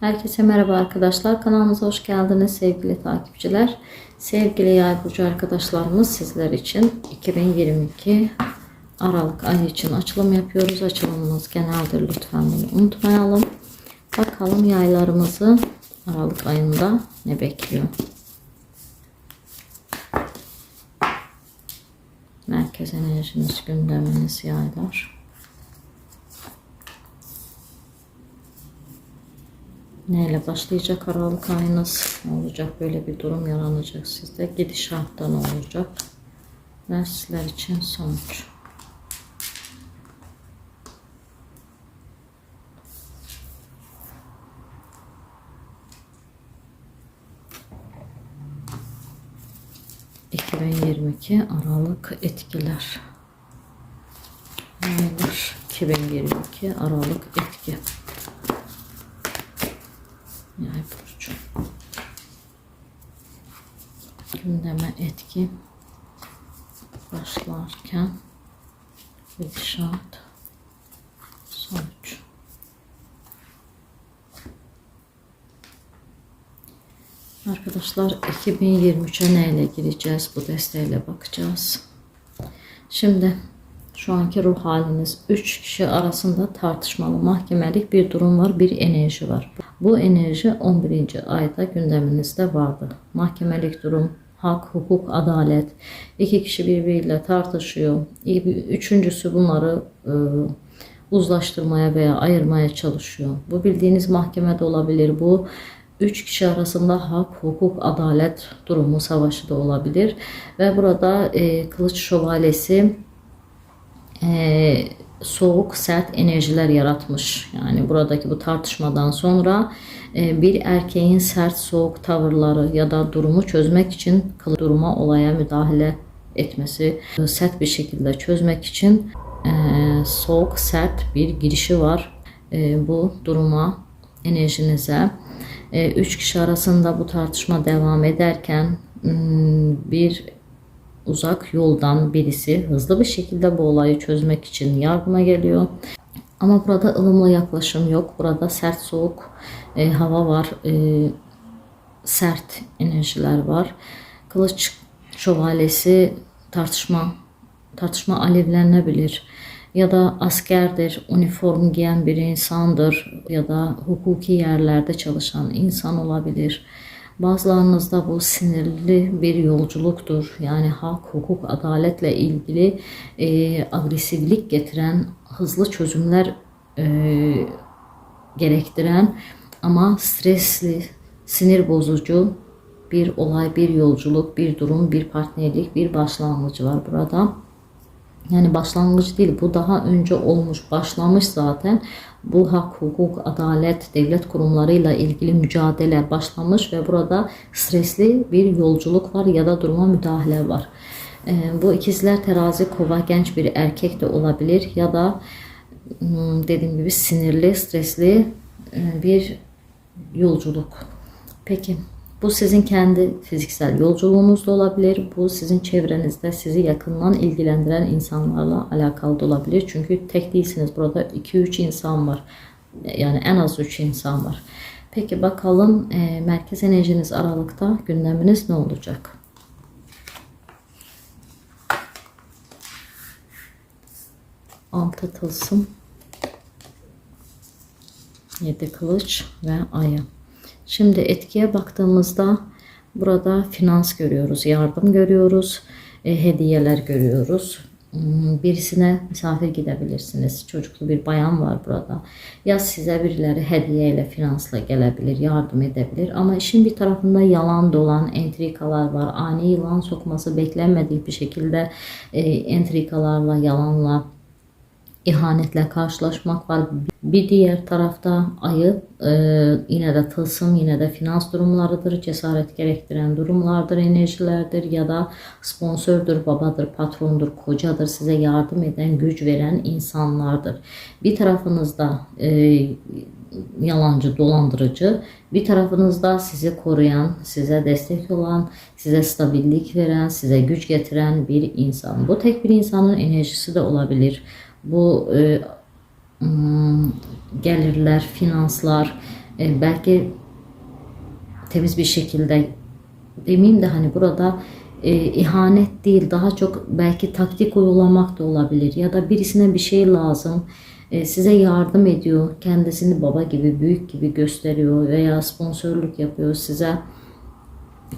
Herkese merhaba arkadaşlar. Kanalımıza hoş geldiniz sevgili takipçiler. Sevgili yay burcu arkadaşlarımız sizler için 2022 Aralık ayı için açılım yapıyoruz. Açılımımız geneldir. Lütfen bunu unutmayalım. Bakalım yaylarımızı Aralık ayında ne bekliyor? Merkez enerjiniz, gündeminiz yaylar. Neyle başlayacak Aralık ayınız? Ne olacak? Böyle bir durum yaranacak sizde. Gidişatta ne olacak? Ve sizler için sonuç. ...2022 Aralık etkiler. Aylar 2022 Aralık etki. Yay burcu. Gündeme etki başlarken gidişat sonuç. Arkadaşlar 2023'e neyle gireceğiz? Bu desteğiyle bakacağız. Şimdi şu anki ruh haliniz 3 kişi arasında tartışmalı mahkemelik bir durum var, bir enerji var. Bu enerji 11. ayda gündeminizde vardı. Mahkemelik durum, hak, hukuk, adalet. İki kişi birbiriyle tartışıyor. Üçüncüsü bunları e, uzlaştırmaya veya ayırmaya çalışıyor. Bu bildiğiniz mahkemede olabilir. Bu üç kişi arasında hak, hukuk, adalet durumu savaşı da olabilir. Ve burada e, kılıç şövalyesi e, soğuk, sert enerjiler yaratmış. Yani buradaki bu tartışmadan sonra e, bir erkeğin sert, soğuk tavırları ya da durumu çözmek için duruma, olaya müdahale etmesi, e, sert bir şekilde çözmek için e, soğuk, sert bir girişi var bu duruma, enerjinize. Üç kişi arasında bu tartışma devam ederken hmm, bir uzak yoldan birisi hızlı bir şekilde bu olayı çözmek için yardıma geliyor. Ama burada ılımlı yaklaşım yok. Burada sert soğuk e, hava var. E, sert enerjiler var. Kılıç şövalyesi tartışma tartışma alevlenebilir. Ya da askerdir, uniform giyen bir insandır ya da hukuki yerlerde çalışan insan olabilir. Bazılarınızda bu sinirli bir yolculuktur. Yani hak, hukuk, adaletle ilgili e, agresiflik getiren, hızlı çözümler e, gerektiren ama stresli, sinir bozucu bir olay, bir yolculuk, bir durum, bir partnerlik, bir başlangıcı var burada. Yani başlangıç değil bu daha önce olmuş başlamış zaten bu hak, hukuk, adalet, devlet kurumlarıyla ilgili mücadele başlamış ve burada stresli bir yolculuk var ya da duruma müdahale var. Ee, bu ikizler terazi kova genç bir erkek de olabilir ya da hmm, dediğim gibi sinirli, stresli e, bir yolculuk. Peki bu sizin kendi fiziksel yolculuğunuz da olabilir. Bu sizin çevrenizde sizi yakından ilgilendiren insanlarla alakalı da olabilir. Çünkü tek değilsiniz. Burada 2-3 insan var. Yani en az 3 insan var. Peki bakalım e, merkez enerjiniz aralıkta gündeminiz ne olacak? Altı tılsım, yedi kılıç ve ayı. Şimdi etkiye baktığımızda burada finans görüyoruz, yardım görüyoruz, e, hediyeler görüyoruz. Hmm, birisine misafir gidebilirsiniz. Çocuklu bir bayan var burada. Ya size birileri hediyeyle, finansla gelebilir, yardım edebilir. Ama işin bir tarafında yalan dolan entrikalar var. Ani yılan sokması beklenmedik bir şekilde e, entrikalarla, yalanla ihanetle karşılaşmak var. Bir diğer tarafta ayı e, yine de tılsım yine de finans durumlarıdır. Cesaret gerektiren durumlardır, enerjilerdir ya da sponsordür, babadır, patrondur, kocadır, size yardım eden, güç veren insanlardır. Bir tarafınızda e, yalancı, dolandırıcı, bir tarafınızda sizi koruyan, size destek olan, size stabillik veren, size güç getiren bir insan. Bu tek bir insanın enerjisi de olabilir bu e, gelirler, finanslar, e, belki temiz bir şekilde demeyeyim de hani burada e, ihanet değil daha çok belki taktik uygulamak da olabilir ya da birisine bir şey lazım e, size yardım ediyor kendisini baba gibi büyük gibi gösteriyor veya sponsorluk yapıyor size.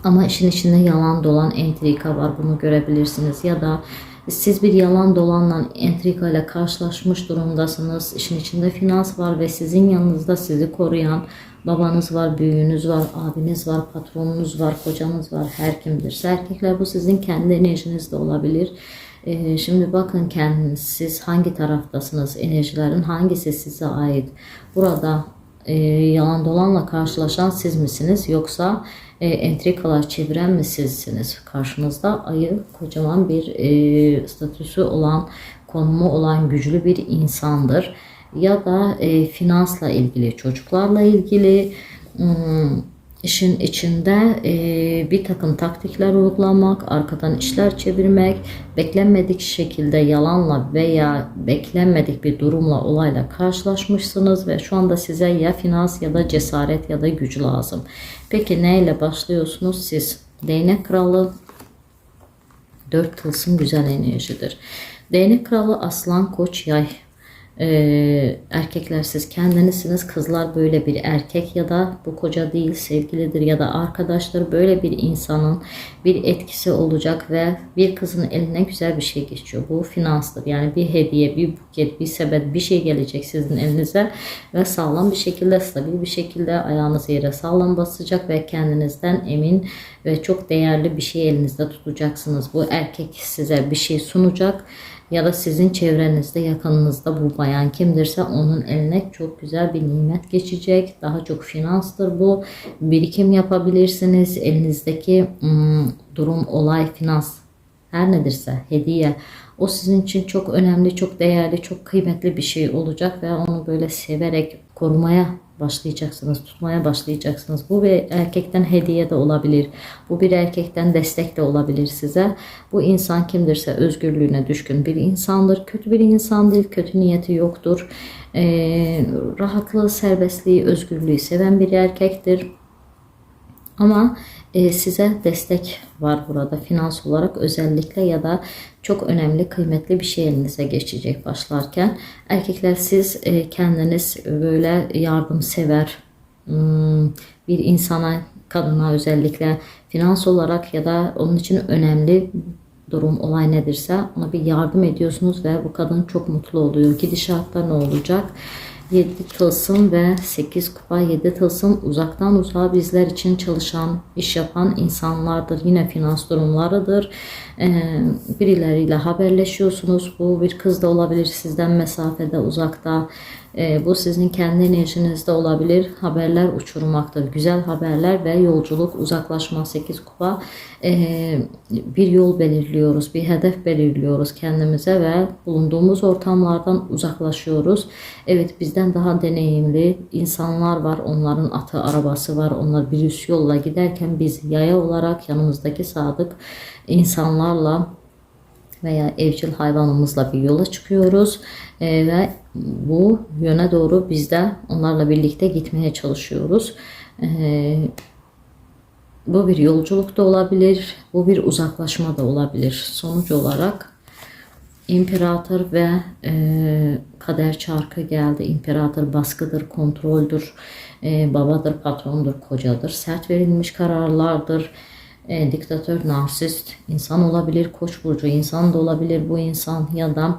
Ama işin içinde yalan dolan entrika var bunu görebilirsiniz ya da siz bir yalan dolanla entrika ile karşılaşmış durumdasınız. İşin içinde finans var ve sizin yanınızda sizi koruyan babanız var, büyüğünüz var, abiniz var, patronunuz var, kocanız var, her kimdirse. Erkekler bu sizin kendi enerjiniz de olabilir. Ee, şimdi bakın kendiniz, siz hangi taraftasınız, enerjilerin hangisi size ait. Burada e, yalan dolanla karşılaşan siz misiniz yoksa e, entrikalar çeviren mi sizsiniz? Karşınızda ayı kocaman bir e, statüsü olan, konumu olan güçlü bir insandır. Ya da e, finansla ilgili, çocuklarla ilgili, hmm, işin içinde e, bir takım taktikler uygulamak, arkadan işler çevirmek, beklenmedik şekilde yalanla veya beklenmedik bir durumla olayla karşılaşmışsınız ve şu anda size ya finans ya da cesaret ya da güç lazım. Peki neyle başlıyorsunuz siz? Değnek kralı, dört tılsım güzel enerjidir. Değnek kralı aslan koç yay ee, erkekler siz kendinizsiniz. Kızlar böyle bir erkek ya da bu koca değil sevgilidir ya da arkadaşlar böyle bir insanın bir etkisi olacak ve bir kızın eline güzel bir şey geçiyor. Bu finanstır. Yani bir hediye, bir buket, bir sebep bir şey gelecek sizin elinize ve sağlam bir şekilde, stabil bir şekilde ayağınız yere sağlam basacak ve kendinizden emin ve çok değerli bir şey elinizde tutacaksınız. Bu erkek size bir şey sunacak ya da sizin çevrenizde yakınınızda bu bayan kimdirse onun eline çok güzel bir nimet geçecek. Daha çok finanstır bu. Birikim yapabilirsiniz. Elinizdeki ım, durum, olay, finans her nedirse hediye o sizin için çok önemli, çok değerli, çok kıymetli bir şey olacak ve onu böyle severek korumaya başlayacaksınız, tutmaya başlayacaksınız. Bu bir erkekten hediye de olabilir. Bu bir erkekten destek de olabilir size. Bu insan kimdirse özgürlüğüne düşkün bir insandır. Kötü bir insan değil, kötü niyeti yoktur. Ee, rahatlığı, serbestliği, özgürlüğü seven bir erkektir. Ama size destek var burada finans olarak özellikle ya da çok önemli kıymetli bir şey elinize geçecek başlarken. Erkekler siz e, kendiniz böyle yardımsever hmm, bir insana kadına özellikle finans olarak ya da onun için önemli durum olay nedirse ona bir yardım ediyorsunuz ve bu kadın çok mutlu oluyor. Gidişatta ne olacak? 7 tılsım ve 8 kupa 7 tılsım uzaktan uzağa bizler için çalışan, iş yapan insanlardır. Yine finans durumlarıdır. Ee, birileriyle haberleşiyorsunuz. Bu bir kız da olabilir sizden mesafede uzakta. Ee, bu sizin kendi enerjinizde olabilir. Haberler uçurmaktır. Güzel haberler ve yolculuk, uzaklaşma 8 kupa. Ee, bir yol belirliyoruz, bir hedef belirliyoruz kendimize ve bulunduğumuz ortamlardan uzaklaşıyoruz. Evet bizden daha deneyimli insanlar var. Onların atı, arabası var. Onlar bir üst yolla giderken biz yaya olarak yanımızdaki sadık insanlarla veya evcil hayvanımızla bir yola çıkıyoruz e, ve bu yöne doğru biz de onlarla birlikte gitmeye çalışıyoruz. E, bu bir yolculuk da olabilir, bu bir uzaklaşma da olabilir. Sonuç olarak İmparator ve e, kader çarkı geldi. İmparator baskıdır, kontroldür, e, babadır, patrondur, kocadır. Sert verilmiş kararlardır e, diktatör, narsist insan olabilir, koç burcu insan da olabilir bu insan ya da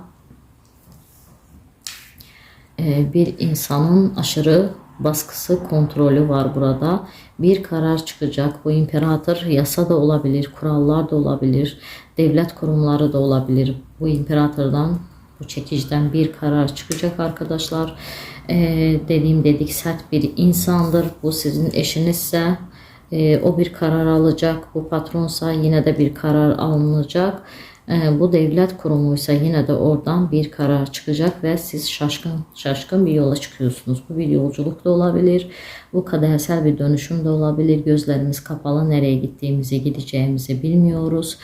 e, bir insanın aşırı baskısı, kontrolü var burada. Bir karar çıkacak. Bu imparator yasa da olabilir, kurallar da olabilir, devlet kurumları da olabilir. Bu imparatordan, bu çekiciden bir karar çıkacak arkadaşlar. Ee, dediğim dedik sert bir insandır. Bu sizin eşinizse e, o bir karar alacak. Bu patronsa yine de bir karar alınacak. E, bu devlet kurumuysa yine de oradan bir karar çıkacak ve siz şaşkın şaşkın bir yola çıkıyorsunuz. Bu bir yolculuk da olabilir. Bu kadersel bir dönüşüm de olabilir. Gözlerimiz kapalı nereye gittiğimizi gideceğimizi bilmiyoruz.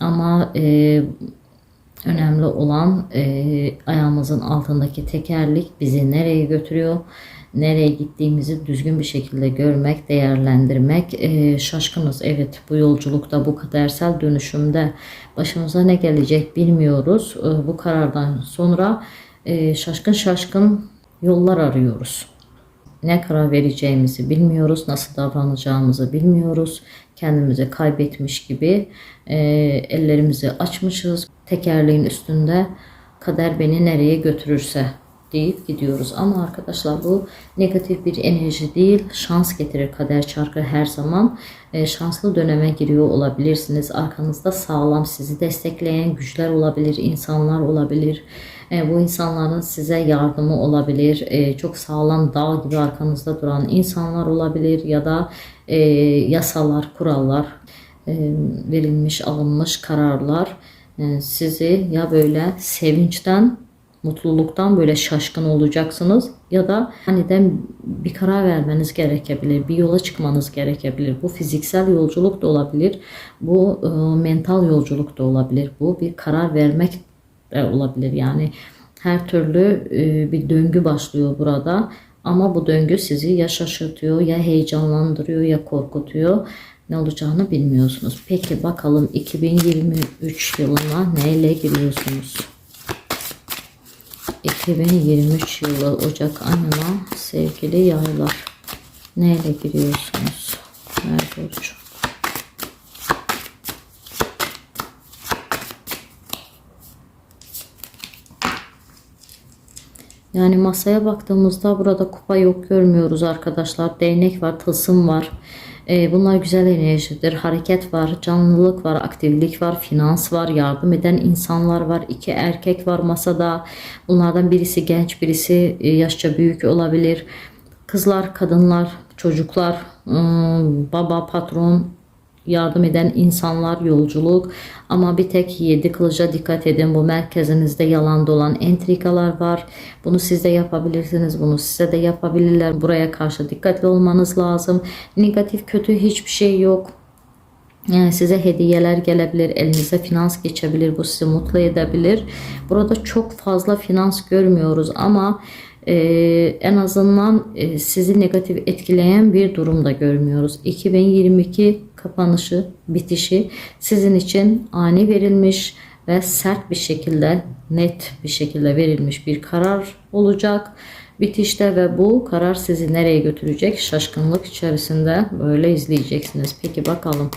Ama e, önemli olan e, ayağımızın altındaki tekerlik bizi nereye götürüyor? Nereye gittiğimizi düzgün bir şekilde görmek, değerlendirmek. Ee, şaşkınız evet bu yolculukta, bu kadersel dönüşümde başımıza ne gelecek bilmiyoruz. Ee, bu karardan sonra e, şaşkın şaşkın yollar arıyoruz. Ne karar vereceğimizi bilmiyoruz, nasıl davranacağımızı bilmiyoruz. Kendimizi kaybetmiş gibi e, ellerimizi açmışız. Tekerleğin üstünde kader beni nereye götürürse deyip gidiyoruz. Ama arkadaşlar bu negatif bir enerji değil. Şans getirir kader çarkı her zaman. E, şanslı döneme giriyor olabilirsiniz. Arkanızda sağlam sizi destekleyen güçler olabilir, insanlar olabilir. E, bu insanların size yardımı olabilir. E, çok sağlam dağ gibi arkanızda duran insanlar olabilir ya da e, yasalar, kurallar, e, verilmiş, alınmış kararlar e, sizi ya böyle sevinçten mutluluktan böyle şaşkın olacaksınız ya da aniden bir karar vermeniz gerekebilir, bir yola çıkmanız gerekebilir. Bu fiziksel yolculuk da olabilir, bu e, mental yolculuk da olabilir, bu bir karar vermek de olabilir. Yani her türlü e, bir döngü başlıyor burada. Ama bu döngü sizi ya şaşırtıyor, ya heyecanlandırıyor, ya korkutuyor. Ne olacağını bilmiyorsunuz. Peki bakalım 2023 yılına neyle giriyorsunuz? 2023 yılı Ocak ayına sevgili yaylar. Neyle giriyorsunuz? Her burcu. Yani masaya baktığımızda burada kupa yok görmüyoruz arkadaşlar. Değnek var, tılsım var. Ee, bunlar güzel enerjidir. Hareket var, canlılık var, aktivlik var, finans var, yardım eden insanlar var. İki erkek var masada. Bunlardan birisi genç, birisi e, yaşça büyük olabilir. Kızlar, kadınlar, çocuklar, ım, baba, patron, yardım eden insanlar, yolculuk. Ama bir tek yedi kılıca dikkat edin. Bu merkezinizde yalan dolan entrikalar var. Bunu siz de yapabilirsiniz. Bunu size de yapabilirler. Buraya karşı dikkatli olmanız lazım. Negatif kötü hiçbir şey yok. Yani size hediyeler gelebilir, elinize finans geçebilir, bu sizi mutlu edebilir. Burada çok fazla finans görmüyoruz ama e, en azından e, sizi negatif etkileyen bir durum da görmüyoruz. 2022 kapanışı, bitişi sizin için ani verilmiş ve sert bir şekilde, net bir şekilde verilmiş bir karar olacak bitişte ve bu karar sizi nereye götürecek? Şaşkınlık içerisinde böyle izleyeceksiniz. Peki bakalım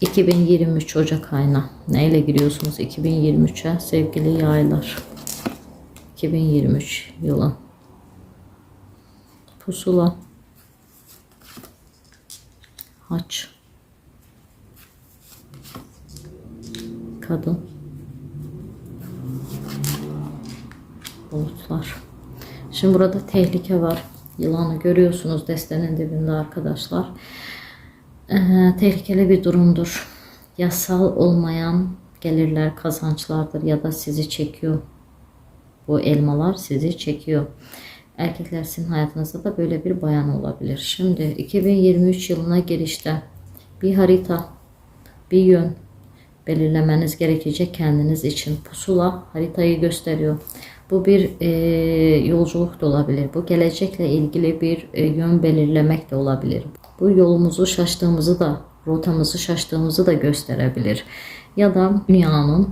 2023 Ocak ayına neyle giriyorsunuz 2023'e sevgili yaylar? 2023 yılı. Pusula. Haç. Kadın. Bulutlar. Şimdi burada tehlike var. Yılanı görüyorsunuz destenin dibinde arkadaşlar. Tehlikeli bir durumdur. Yasal olmayan gelirler, kazançlardır ya da sizi çekiyor. Bu elmalar sizi çekiyor. Erkekler sizin hayatınızda da böyle bir bayan olabilir. Şimdi 2023 yılına girişte bir harita, bir yön belirlemeniz gerekecek kendiniz için. Pusula haritayı gösteriyor. Bu bir e, yolculuk da olabilir. Bu gelecekle ilgili bir e, yön belirlemek de olabilir. Bu yolumuzu şaştığımızı da, rotamızı şaştığımızı da gösterebilir. Ya da dünyanın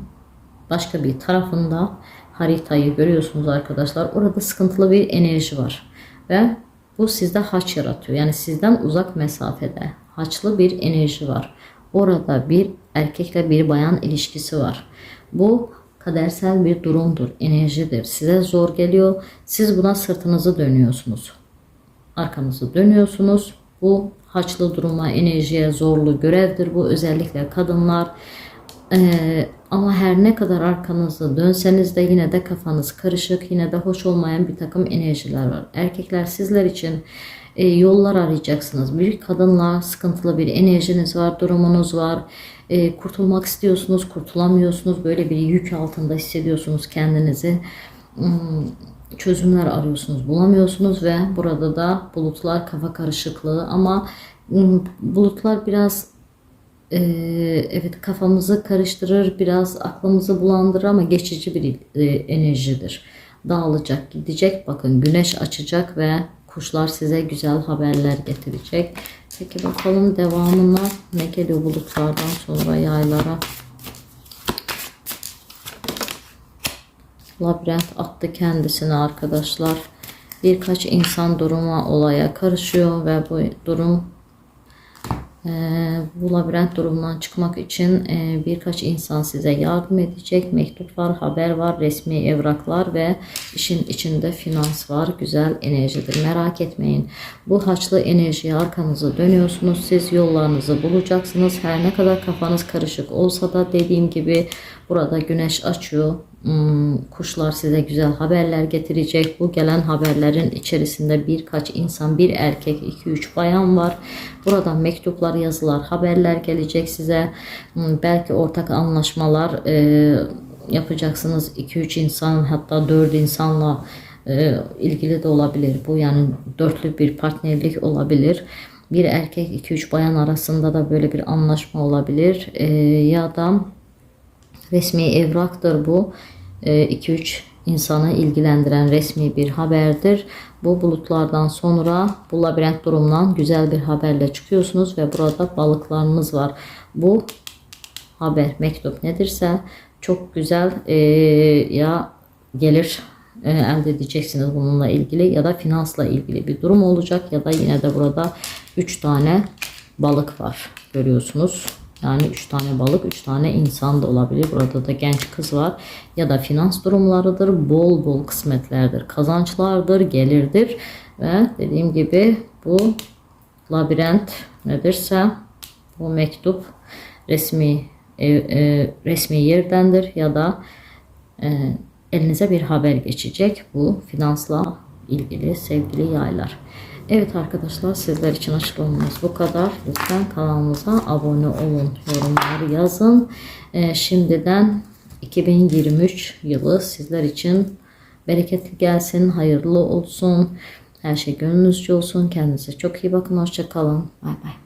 başka bir tarafında haritayı görüyorsunuz arkadaşlar. Orada sıkıntılı bir enerji var. Ve bu sizde haç yaratıyor. Yani sizden uzak mesafede haçlı bir enerji var. Orada bir erkekle bir bayan ilişkisi var. Bu kadersel bir durumdur, enerjidir. Size zor geliyor. Siz buna sırtınızı dönüyorsunuz. Arkanızı dönüyorsunuz. Bu haçlı duruma, enerjiye zorlu görevdir. Bu özellikle kadınlar. Ee, ama her ne kadar arkanızı dönseniz de yine de kafanız karışık, yine de hoş olmayan bir takım enerjiler var. Erkekler sizler için e, yollar arayacaksınız. Bir kadınla sıkıntılı bir enerjiniz var, durumunuz var. E, kurtulmak istiyorsunuz, kurtulamıyorsunuz. Böyle bir yük altında hissediyorsunuz kendinizi. Hmm, çözümler arıyorsunuz, bulamıyorsunuz ve burada da bulutlar kafa karışıklığı ama hmm, bulutlar biraz e, evet kafamızı karıştırır, biraz aklımızı bulandırır ama geçici bir e, enerjidir. Dağılacak, gidecek. Bakın güneş açacak ve kuşlar size güzel haberler getirecek. Peki bakalım devamında ne geliyor bulutlardan sonra yaylara. Labirent attı kendisine arkadaşlar. Birkaç insan duruma olaya karışıyor ve bu durum ee, bu labirent durumundan çıkmak için e, birkaç insan size yardım edecek. Mektup var, haber var, resmi evraklar ve işin içinde finans var. Güzel enerjidir. Merak etmeyin. Bu haçlı enerjiye arkanızı dönüyorsunuz. Siz yollarınızı bulacaksınız. Her ne kadar kafanız karışık olsa da dediğim gibi burada güneş açıyor. Hmm, kuşlar size güzel haberler getirecek. Bu gelen haberlerin içerisinde birkaç insan, bir erkek, iki üç bayan var. Buradan mektuplar, yazılar, haberler gelecek size. Hmm, belki ortak anlaşmalar e, yapacaksınız. 2-3 insan hatta 4 insanla e, ilgili de olabilir. Bu yani dörtlü bir partnerlik olabilir. Bir erkek 2-3 bayan arasında da böyle bir anlaşma olabilir. E, ya da resmi evraktır bu. 2-3 insanı ilgilendiren resmi bir haberdir. Bu bulutlardan sonra bu labirent durumundan güzel bir haberle çıkıyorsunuz ve burada balıklarınız var. Bu haber, mektup nedirse çok güzel e, ya gelir e, elde edeceksiniz bununla ilgili ya da finansla ilgili bir durum olacak ya da yine de burada 3 tane balık var görüyorsunuz. Yani 3 tane balık, 3 tane insan da olabilir. Burada da genç kız var. Ya da finans durumlarıdır. Bol bol kısmetlerdir. Kazançlardır, gelirdir. Ve dediğim gibi bu labirent nedirse bu mektup resmi e, e, resmi yerdendir ya da e, elinize bir haber geçecek bu finansla ilgili sevgili yaylar. Evet arkadaşlar sizler için açıklamamız bu kadar. Lütfen kanalımıza abone olun. Yorumlar yazın. Ee, şimdiden 2023 yılı sizler için bereketli gelsin. Hayırlı olsun. Her şey gönlünüzce olsun. Kendinize çok iyi bakın. Hoşça kalın. Bay bay.